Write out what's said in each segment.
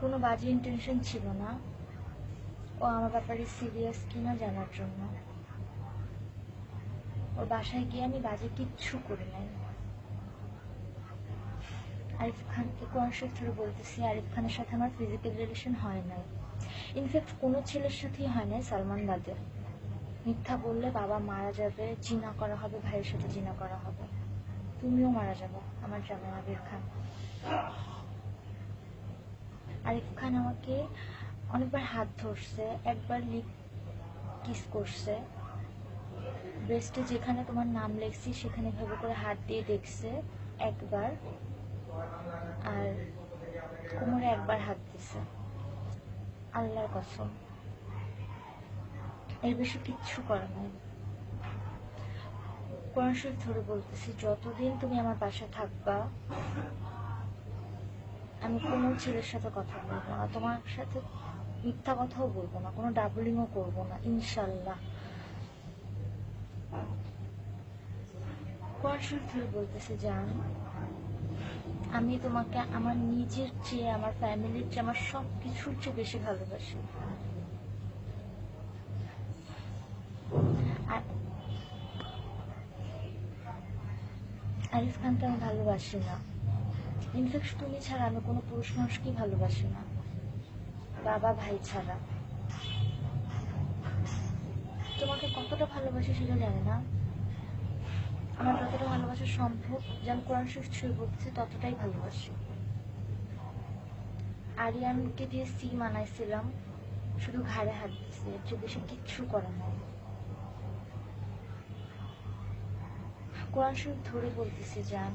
কোনো বাজে ইন্টেনশন ছিল না। ও আমার ব্যাপারে সিরিয়াস কিনা জানার জন্য। ওর বাসায় গিয়ে আমি বাজে কিচ্ছু করি নাই। আরিফ খানকে কোরআন ধরে বলতেছি, আরিফ খানের সাথে আমার ফিজিক্যাল রিলেশন হয় নাই। ইনফ্যাক্ট কোনো ছেলের সাথেই হয় নাই সালমান বাদে। মিথ্যা বললে বাবা মারা যাবে, জিনা করা হবে, ভাইয়ের সাথে জিনা করা হবে। তুমিও মারা যাবে, আমার জামাই আবির খান। আরিফ খান আমাকে অনেকবার হাত ধরছে, একবার লিপ কিস করছে। ব্রেস্টে যেখানে তোমার নাম লেখছি, সেখানে ভাবে করে হাত দিয়ে দেখছে একবার। আর কোমরে একবার হাত দিছে। আল্লাহর কসম। এর বেশি কিচ্ছু করে নাই। কোরআন ধরে বলতেছি, যতদিন তুমি আমার বাসায় থাকবা আমি কোনো ছেলের সাথে কথা বলব না, তোমার সাথে মিথ্যা কথাও বলব না, কোনো ডাবলিংও করব না ইনশাল্লাহ শরীফ ধরে বলতেছি, জান, আমি তোমাকে আমার নিজের চেয়ে, আমার ফ্যামিলির চেয়ে, আমার সব কিছুর চেয়ে বেশি ভালোবাসি। আর আরিফ খানকে আমি ভালোবাসি না। ইনফ্যাক্ট তুমি ছাড়া আমি কোনো পুরুষ মানুষকেই ভালোবাসি না। বাবা, ভাই ছাড়া। তোমাকে কতটা ভালোবাসি সেটা জানি না। আমার যতটা ভালোবাসা সম্ভব যেন কোরআন শরীফ ছুঁয়ে বলতেছি ততটাই ভালোবাসি। আরিয়ানকে দিয়ে সি মানাইছিলাম, শুধু ঘাড়ে হাত এর চেয়ে বেশি কিচ্ছু করে নাই। কোরআন শরীফ ধরে বলতেছে যান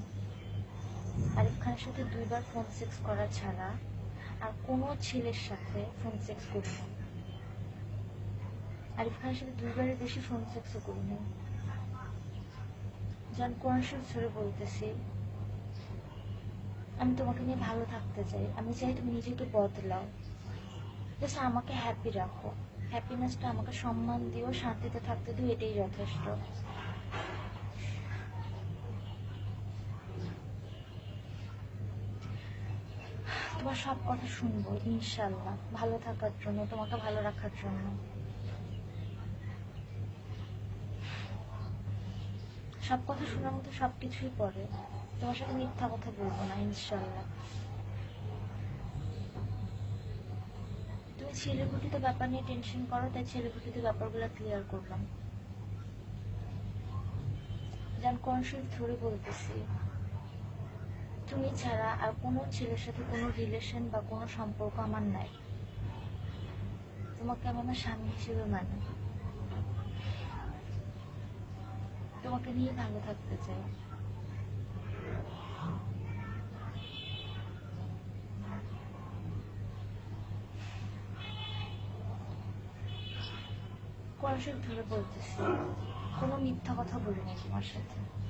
আরিফ খানের সাথে দুইবার ফোন সেক্স করা ছাড়া আর কোনো ছেলের সাথে ফোন সেক্স করি না আরিফ খানের সাথে দুইবারের বেশি ফোন সেক্সও করি না যান কোরআন শরীফ ধরে বলতেছি, আমি তোমাকে নিয়ে ভালো থাকতে চাই। আমি চাই তুমি নিজেকে বদলাও। জাস্ট আমাকে হ্যাপি রাখো। হ্যাপিনেসটা আমাকে সম্মান দিও, শান্তিতে থাকতে দিও, এটাই যথেষ্ট। তোমার সব কথা শুনব ইনশাল্লাহ ভালো থাকার জন্য, তোমাকে ভালো রাখার জন্য। সব কথা শোনার মতো সবকিছুই পড়ে তোমার সাথে মিথ্যা কথা বলব না ইনশাল্লাহ তুমি ছেলেগুটিতে ব্যাপার নিয়ে টেনশন করো, তাই ছেলে ছেলেগুটিতে ব্যাপারগুলো ক্লিয়ার করলাম। যেন কনসিয়াস ধরে বলতেছি? তুমি ছাড়া আর কোনো ছেলের সাথে কোনো রিলেশন বা কোনো সম্পর্ক আমার নাই। তোমাকে আমি আমার স্বামী হিসেবে মানি। তোমাকে নিয়ে ভালো থাকতে চাই। ধরে বলতেছি, কোনো মিথ্যা কথা বলিনি তোমার সাথে।